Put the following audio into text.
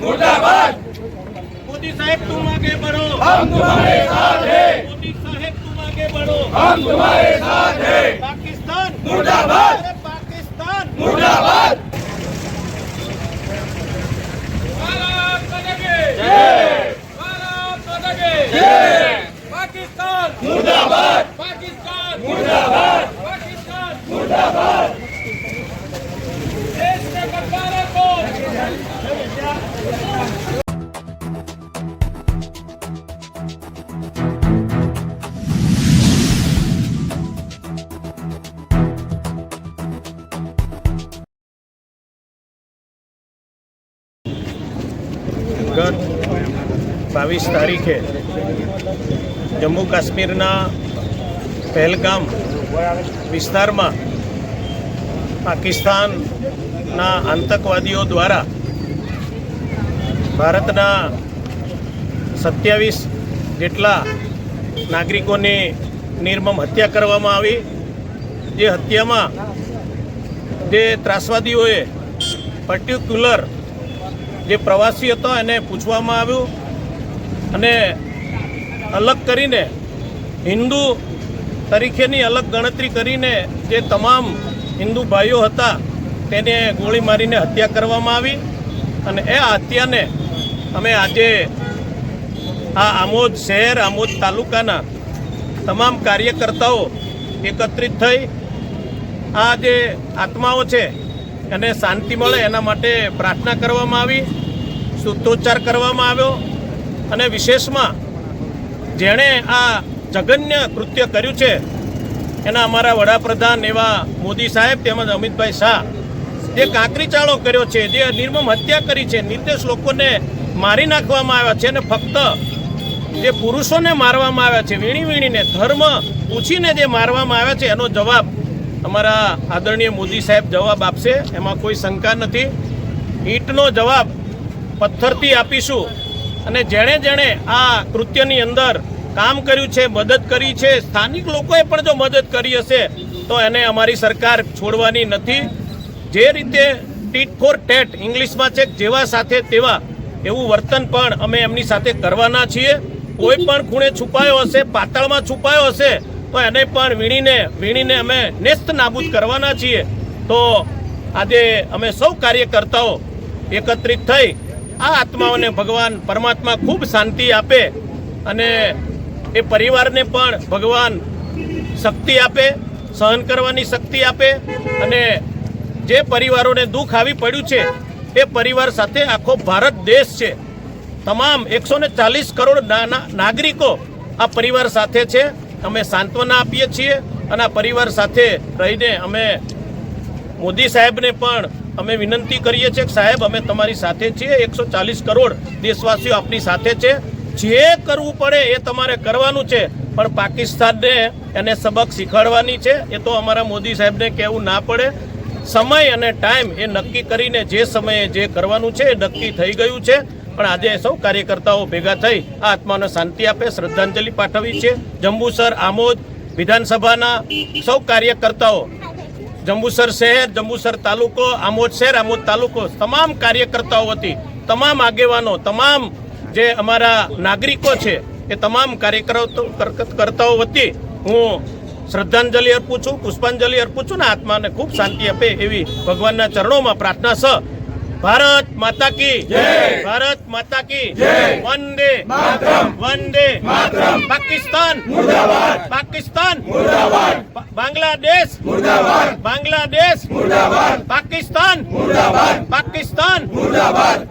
मुर्दाबाद मोदी साहेब तुम आगे बढ़ो हम तुम्हारे साथ हैं मोदी साहेब तुम आगे बढ़ो हम तुम्हारे साथ हैं पाकिस्तान मुर्दाबाद। अरे पाकिस्तान मुर्दाबाद બાવીસ તારીખે જમ્મુ કાશ્મીરના પહેલગામ વિસ્તારમાં પાકિસ્તાનના આતંકવાદીઓ દ્વારા ભારતના સત્યાવીસ જેટલા નાગરિકોની નિર્મમ હત્યા કરવામાં આવી. જે હત્યામાં જે ત્રાસવાદીઓએ પર્ટિક્યુલર જે પ્રવાસી હતો એને પૂછવામાં આવ્યું. અને અલગ કરીને હિન્દુ તરીકેની અલગ ગણતરી કરીને જે તમામ હિન્દુ ભાઈઓ હતા, તેને ગોળી મારીને હત્યા કરવામાં આવી અને એ હત્યાને અમે આજે આ આમોદ શહેર, આમોદ તાલુકાના તમામ કાર્યકર્તાઓ એકત્રિત થઈ. આ જે આત્માઓ છે, એને શાંતિ મળે એના માટે પ્રાર્થના કરવામાં આવી શુદ્ધોચ્ચાર કરવામાં આવ્યો. અને વિશેષમાં જેણે આ જઘન્ય કૃત્ય કર્યું છે, એના અમારા વડાપ્રધાન એવા મોદી સાહેબ તેમજ અમિતભાઈ શાહ, જે કાંકરી ચાળો કર્યો છે, જે નિર્મમ હત્યા કરી છે, નિર્દોષ લોકોને મારી નાખવામાં આવ્યા છે અને ફક્ત જે પુરુષોને મારવામાં આવ્યા છે, વીણી વીણીને ધર્મ પૂછીને જે મારવામાં આવ્યા છે, એનો જવાબ અમારા આદરણીય મોદી સાહેબ જવાબ આપશે, એમાં કોઈ શંકા નથી. ઈંટનો જવાબ પથ્થરથી આપીશું. અને જેણે જેણે આ કૃત્યની અંદર કામ કર્યું છે, મદદ કરી છે, સ્થાનિક લોકોએ પણ જો મદદ કરી હશે, તો એને અમારી સરકાર છોડવાની નથી. જે રીતે ટીટ ફોર ટેટ ઇંગ્લિશમાં છે, જેવા સાથે તેવા એવું વર્તન પણ અમે એમની સાથે કરવાના છીએ. કોઈ પણ ખૂણે છુપાયો હશે, પાતળમાં છુપાયો હશે, તો એને પણ વીણીને વીણીને અમે નેસ્ત નાબૂદ કરવાના છીએ. તો આજે અમે સૌ કાર્યકર્તાઓ એકત્રિત થઈ આ આત્માઓને ભગવાન પરમાત્મા ખૂબ શાંતિ આપે અને એ પરિવારને પણ ભગવાન શક્તિ આપે, સહન કરવાની શક્તિ આપે અને જે પરિવારોને દુઃખ આવી પડ્યું છે, એ પરિવાર સાથે આખો ભારત દેશ છે. તમામ એકસો ને ચાલીસ કરોડ નાગરિકો આ પરિવાર સાથે છે. અમે સાંત્વના આપીએ છીએ અને આ પરિવાર સાથે રહીને અમે મોદી સાહેબને પણ અમે વિનંતી કરીએ છીએ કે સાહેબ, અમે તમારી સાથે છીએ. એકસો ચાલીસ કરોડ દેશવાસીઓ આપની સાથે છે. જે કરવું પડે એ તમારે કરવાનું છે. પણ પાકિસ્તાનને એને સબક શીખવાડવાની છે. એ તો અમારા મોદી સાહેબને કહેવું ના પડે. સમય અને ટાઈમ એ નક્કી કરીને જે સમયે જે કરવાનું છે એ નક્કી થઈ ગયું છે. પણ આજે સૌ કાર્યકર્તાઓ ભેગા થઈ આ આત્માને શાંતિ આપે, શ્રદ્ધાંજલિ પાઠવી છે. જંબુસર, આમોદ વિધાનસભાના સૌ કાર્યકર્તાઓ જંબુસર શહેર જંબુસર તાલુકો આમોદ શહેર આમોદ તાલુકો. તમામ કાર્યકર્તાઓ વતી તમામ આગેવાનો તમામ જે અમારા નાગરિકો છે એ તમામ કાર્યકર્તાઓ વતી હું શ્રદ્ધાંજલિ અર્પું છું પુષ્પાંજલિ અર્પું છું ને આત્માને ખૂબ શાંતિ આપે એવી ભગવાનના ચરણોમાં પ્રાર્થના સ. ભારત માતા કી ભારત માતા કી વંદે માતરમ. વંદે માતરમ. પાકિસ્તાન. મુર્દાબાદ. પાકિસ્તાન. બાંગ્લાદેશ. મુર્દાબાદ. બાંગ્લાદેશ. મુર્દાબાદ. પાકિસ્તાન. મુર્દાબાદ. પાકિસ્તાન. મુર્દાબાદ.